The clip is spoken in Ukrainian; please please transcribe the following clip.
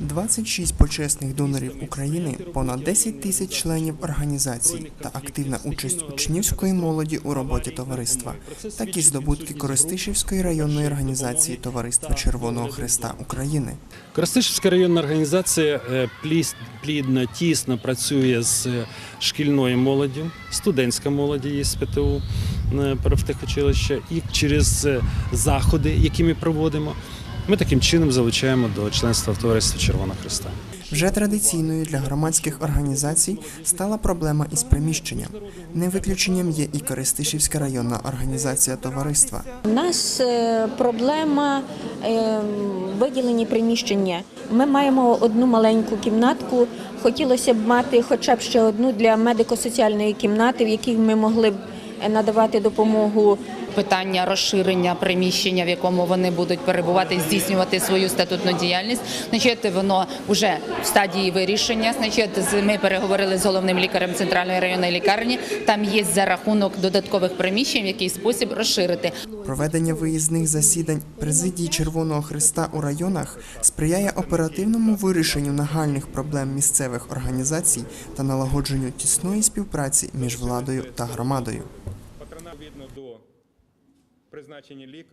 26 почесних донорів України, понад 10 тисяч членів організацій та активна участь учнівської молоді у роботі товариства. Такі здобутки Коростишівської районної організації Товариства Червоного Христа України. Коростишівська районна організація е, плідно, тісно працює з е, шкільною молоддю, студентська молоді є з ПТУ е, профтехучилища, і через заходи, які ми проводимо, ми таким чином залучаємо до членства в товаристві Червоного Христа. Вже традиційною для громадських організацій стала проблема із приміщенням. Не виключенням є і Користишівська районна організація товариства. У нас е, проблема е, виділені приміщення. Ми маємо одну маленьку кімнатку. Хотілося б мати хоча б ще одну для медико-соціальної кімнати, в якій ми могли б е, надавати допомогу питання розширення приміщення, в якому вони будуть перебувати, здійснювати свою статутну діяльність. Значить, воно вже в стадії вирішення. Значить, ми переговорили з головним лікарем центральної районної лікарні. Там є за рахунок додаткових приміщень, в який спосіб розширити. Проведення виїзних засідань президії Червоного Христа у районах сприяє оперативному вирішенню нагальних проблем місцевих організацій та налагодженню тісної співпраці між владою та громадою. Патрона лікарі.